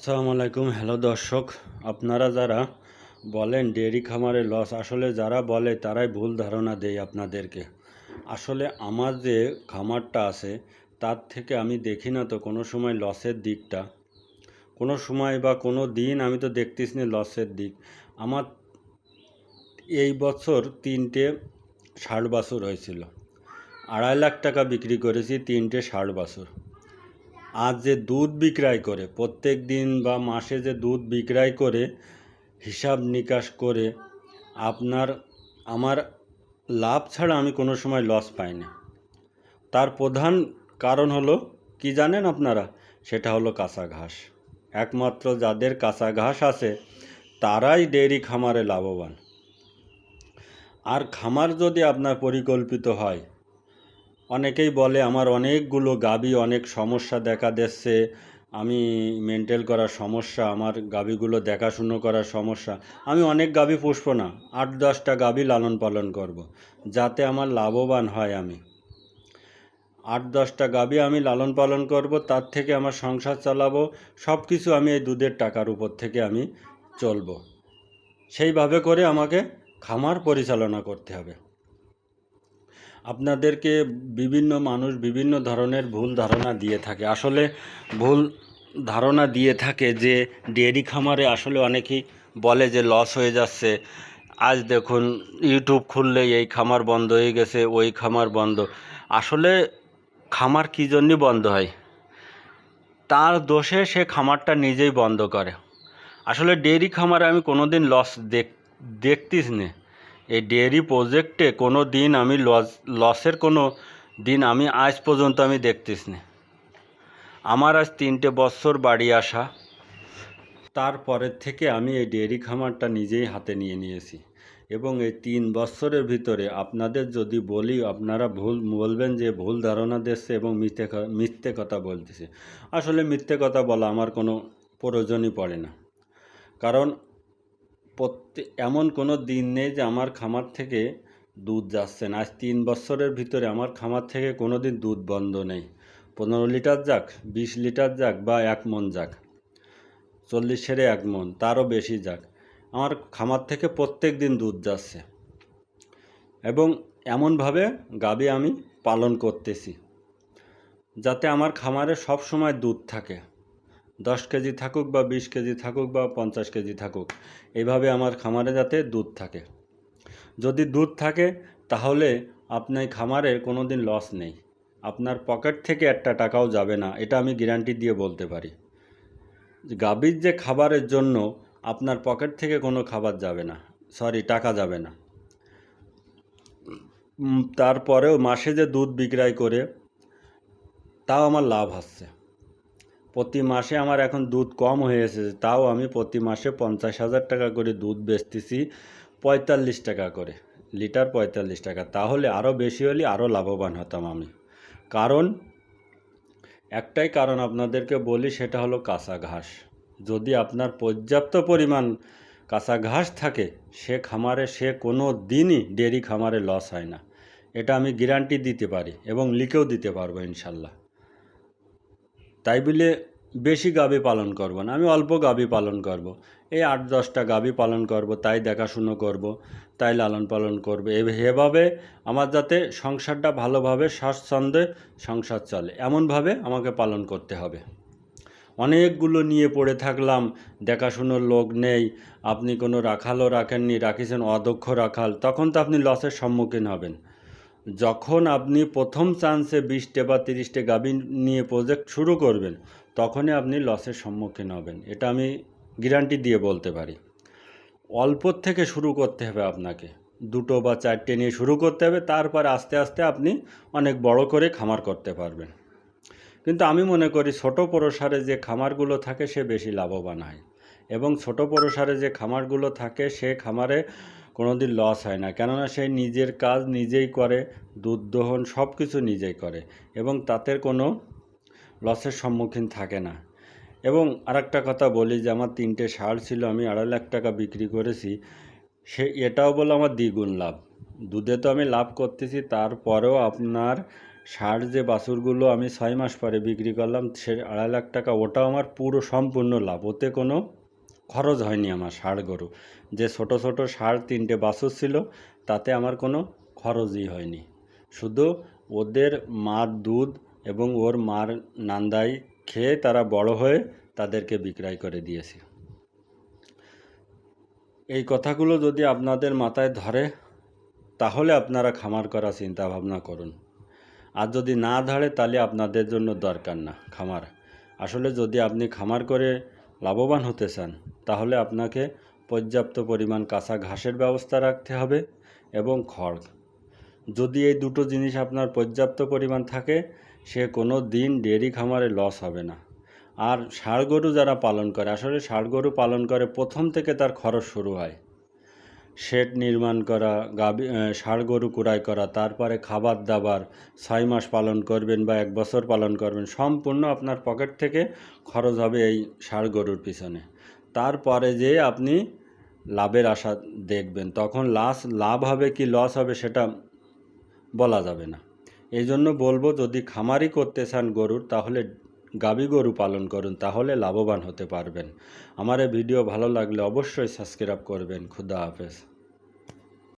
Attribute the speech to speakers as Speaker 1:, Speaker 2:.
Speaker 1: আসসালামু আলাইকুম। হ্যালো দর্শক, আপনারা যারা বলেন ডেয়ারি খামারে লস আসলে যারা বলে তারাই ভুল ধারণা দেয় আপনাদেরকে। আসলে আমার যে খামারটা আছে, তার থেকে আমি দেখি না তো কোনো সময় লসের দিকটা। কোনো সময় বা কোনো দিন আমি তো দেখতেছি না লসের দিক। আমার এই বছর তিনটে ষাট বাছুর হয়েছিল। আড়াই লাখ টাকা বিক্রি করেছি, তিনটে ষাট বাছুর। আজ যে দুধ বিক্রয় করে, প্রত্যেক দিন বা মাসে যে দুধ বিক্রয় করে, হিসাব নিকাশ করে, আপনার, আমার লাভ ছাড়া আমি কোনো সময় লস পাই না তার প্রধান কারণ হলো, কি জানেন আপনারা? সেটা হলো কাঁচা ঘাস। একমাত্র যাদের কাঁচা ঘাস আছে, তারাই ডেয়ারি খামারে লাভবান। আর খামার যদি আপনার পরিকল্পিত হয় অনেকেই বলে, আমার অনেকগুলো গাবি, অনেক সমস্যা দেখা দিচ্ছে। আমি মেনটেন করার সমস্যা, আমার গাবিগুলো দেখাশুনো করার সমস্যা। আমি অনেক গাবি পুষব না, আট দশটা গাবি লালন পালন করব। যাতে আমার লাভবান হয় আমি। আট দশটা গাবি আমি লালন পালন করব, তার থেকে আমার সংসার চালাবো সব কিছু আমি এই দুধের টাকার উপর থেকে আমি চলবো। সেইভাবে করে আমাকে খামার পরিচালনা করতে হবে। আপনাদেরকে বিভিন্ন মানুষ বিভিন্ন ধরনের ভুল ধারণা দিয়ে থাকে। আসলে ভুল ধারণা দিয়ে থাকে যে ডেয়ারি খামারে আসলে অনেকেই বলে যে লস হয়ে যাচ্ছে। আজ দেখুন ইউটিউব খুললে এই খামার বন্ধ হয়ে গেছে, ওই খামার বন্ধ। আসলে খামার কী জন্যই বন্ধ হয়? তার দোষে সে খামারটা নিজেই বন্ধ করে। আসলে ডেয়ারি খামারে আমি কোনো দিন লস দেখ, দেখতিস না। এই ডেয়ারি প্রজেক্টে কোনো দিন আমি লস লসের কোনো দিন আমি আজ পর্যন্ত আমি দেখতিস না। আমার আজ তিনটে বছর বাড়ি আসা তারপরের থেকে আমি এই ডেয়ারি খামারটা নিজেই হাতে নিয়ে নিয়েছি এবং এই তিন বছরের ভিতরে আপনাদের যদি বলি, আপনারা ভুল, বলবেন যে ভুল ধারণা দিচ্ছে এবং মিথ্যে মিথ্যে কথা বলতেছে। আসলে মিথ্যে কথা বলা আমার কোনো প্রয়োজনই পড়ে না। কারণ প্রত্যেক এমন কোনো দিন নেই যে আমার খামার থেকে দুধ যাচ্ছে না। আজ তিন বছরের ভিতরে আমার খামার থেকে কোনো দিন দুধ বন্ধ নেই। পনেরো লিটার যাক, বিশ লিটার যাক বা এক মন যাক, চল্লিশ সেরে এক মন, তারও বেশি যাক, আমার খামার থেকে প্রত্যেক দিন দুধ যাচ্ছে। এবং এমনভাবে গাবি আমি পালন করতেছি, যাতে আমার খামারে সব সময় দুধ থাকে। দশ কেজি থাকুক বা বিশ কেজি থাকুক বা পঞ্চাশ কেজি থাকুক এইভাবে আমার খামারে যাতে দুধ থাকে। যদি দুধ থাকে, তাহলে আপনার খামারে কোনো দিন লস নেই। আপনার পকেট থেকে একটা টাকাও যাবে না, এটা আমি গ্যারান্টি দিয়ে বলতে পারি। গাভীর যে খাবারের জন্য আপনার পকেট থেকে কোনো খাবার যাবে না সরি টাকা যাবে না। তারপরেও মাসে যে দুধ বিক্রয় করে, তাও আমার লাভ হচ্ছে। প্রতি মাসে আমার এখন দুধ কম হয়ে এসেছে, তাও আমি প্রতি মাসে পঞ্চাশ হাজার টাকা করে দুধ বেচতেছি পঁয়তাল্লিশ টাকা করে, লিটার পঁয়তাল্লিশ টাকা। তাহলে আরও বেশি হলে আরও লাভবান হতাম আমি। কারণ, একটাই কারণ আপনাদেরকে বলি, সেটা হলো কাঁচা ঘাস। যদি আপনার পর্যাপ্ত পরিমাণ কাঁচা ঘাস থাকে, সে খামারে, সে কোনো দিনই ডেরি খামারে লস হয় না। এটা আমি গ্যারান্টি দিতে পারি এবং লিখেও দিতে পারব ইনশাল্লাহ। তাই বলে বেশি গাভী পালন করব না। আমি অল্প গাভী পালন করব। এই আট দশটা গাভী পালন করব, তাই দেখাশুনো করব, তাই লালন পালন করব। এভাবে আমার যাতে সংসারটা ভালোভাবে স্বাচ্ছন্দ্যে সংসার চলে, এমনভাবে আমাকে পালন করতে হবে। অনেকগুলো নিয়ে পড়ে থাকলাম, দেখাশুনোর লোক নেই, আপনি কোনো রাখালও রাখেননি, রাখিছেন অদক্ষ রাখাল, তখন তো আপনি লসের সম্মুখীন হবেন। যখন আপনি প্রথম চান্সে বিশটে বা তিরিশটে গাভী নিয়ে প্রজেক্ট শুরু করবেন, তখনই আপনি লসের সম্মুখীন হবেন। এটা আমি গ্যারান্টি দিয়ে বলতে পারি। অল্পর থেকে শুরু করতে হবে আপনাকে। দুটো বা চারটে নিয়ে শুরু করতে হবে, তারপর আস্তে আস্তে আপনি অনেক বড় করে খামার করতে পারবেন। কিন্তু আমি মনে করি ছোট প্রসারে যে খামারগুলো থাকে সে বেশি লাভবান হয়। এবং ছোট প্রসারে যে খামারগুলো থাকে সে খামারে কোনো দিন লস হয় না। কেননা সে নিজের কাজ নিজেই করে, দুধ, দহন সব কিছু নিজেই করে এবং তাতে কোনো লসের সম্মুখীন থাকে না। এবং আরেকটা কথা বলি যে, আমার তিনটে ষাঁড় ছিল, আমি আড়াই লাখ টাকা বিক্রি করেছি। সে, এটাও বলে আমার দ্বিগুণ লাভ। দুধে তো আমি লাভ করতেছি, তারপরেও আপনার ষাট যে বাছুরগুলো আমি ছয় মাস পরে বিক্রি করলাম, সে আড়াই লাখ টাকা, ওটাও আমার পুরো সম্পূর্ণ লাভ। ওতে কোনো খরচ হয়নি আমার ষাঁড় গরু। যে ছোট ছোট ষাঁড় তিনটে বাছুর ছিল, তাতে আমার কোনো খরচই হয়নি। শুধু ওদের মার দুধ এবং ওর মার নান্দাই খেয়ে তারা বড় হয়ে তাদেরকে বিক্রয় করে দিয়েছি। এই কথাগুলো যদি আপনাদের মাথায় ধরে, তাহলে আপনারা খামার করা চিন্তা ভাবনা করুন। আর যদি না ধরে, তাহলে আপনাদের জন্য দরকার না খামার। আসলে যদি আপনি খামার করে লাভবান হতে চান, তাহলে আপনাকে পর্যাপ্ত পরিমাণ কাঁচা ঘাসের ব্যবস্থা রাখতে হবে এবং খড়। যদি এই দুটো জিনিস আপনার পর্যাপ্ত পরিমাণ থাকে, সে কোনো দিন ডেয়ারি খামারে লস হবে না। আর ষাড় গরু যারা পালন করে, আসলে ষাড় গরু পালন করে প্রথম থেকে তার খরচ শুরু হয়। শেড নির্মাণ করা, গাবি ষাড় গরু কুড়াই করা, তারপরে খাবার দাবার ছয় মাস পালন করবেন বা এক বছর পালন করবেন, সম্পূর্ণ আপনার পকেট থেকে খরচ হবে এই ষাড় গরুর পিছনে। তারপরে যে আপনি লাভের আশা দেখবেন, তখন লাস, লাভ হবে কি লস হবে সেটা বলা যাবে না। এই জন্য বলব, যদি খামারি করতে চান গরুর, তাহলে গাবি গরু পালন করুন, তাহলে লাভবান হতে পারবেন। আমার এই ভিডিও ভালো লাগলে অবশ্যই সাবস্ক্রাইব করবেন। খুদা হাফেজ।